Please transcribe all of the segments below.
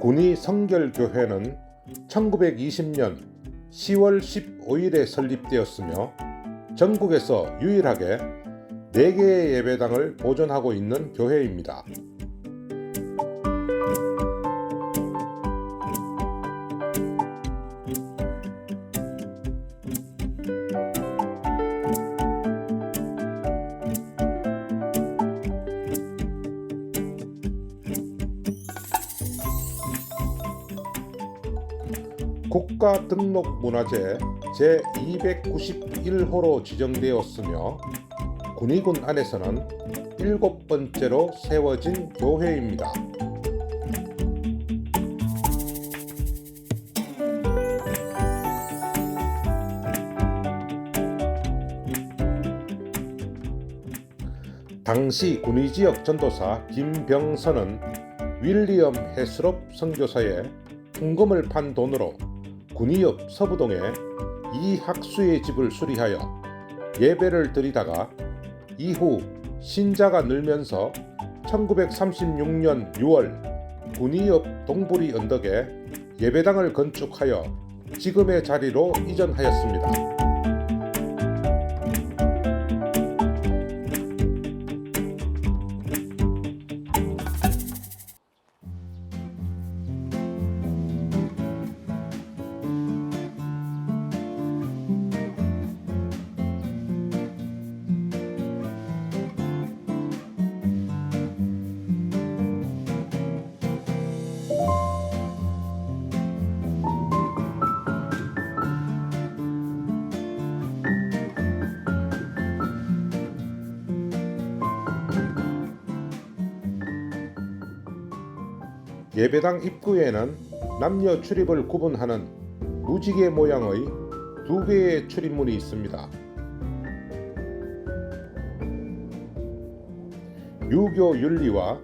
군이 성결교회는 1920년 10월 15일에 설립되었으며 전국에서 유일하게 4개의 예배당을 보존하고 있는 교회입니다. 국가 등록 문화재 제291호로 지정되었으며 군의군 안에서는 일곱 번째로 세워진 교회입니다. 당시 군의지역 전도사 김병선은 윌리엄 해스롭 선교사의 풍금을 판 돈으로 옆 서부동에 이 학수의 집을 수리하여 예배를 드리다가 이후 신자가 늘면서 1936년 6월 군이 옆 동부리 언덕에 예배당을 건축하여 지금의 자리로 이전하였습니다. 예배당 입구에는 남녀 출입을 구분하는 무지개 모양의 두 개의 출입문이 있습니다. 유교 윤리와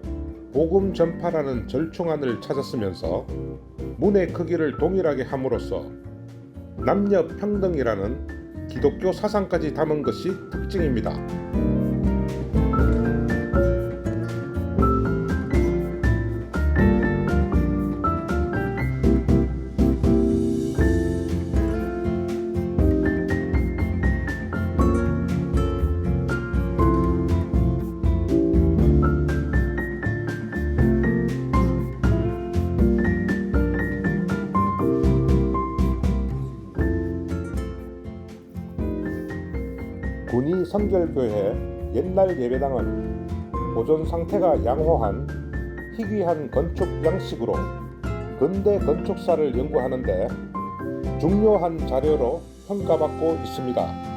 복음 전파라는 절충안을 찾았으면서 문의 크기를 동일하게 함으로써 남녀 평등이라는 기독교 사상까지 담은 것이 특징입니다. 군이 성결교회 옛날 예배당은 보존 상태가 양호한 희귀한 건축 양식으로 근대 건축사를 연구하는데 중요한 자료로 평가받고 있습니다.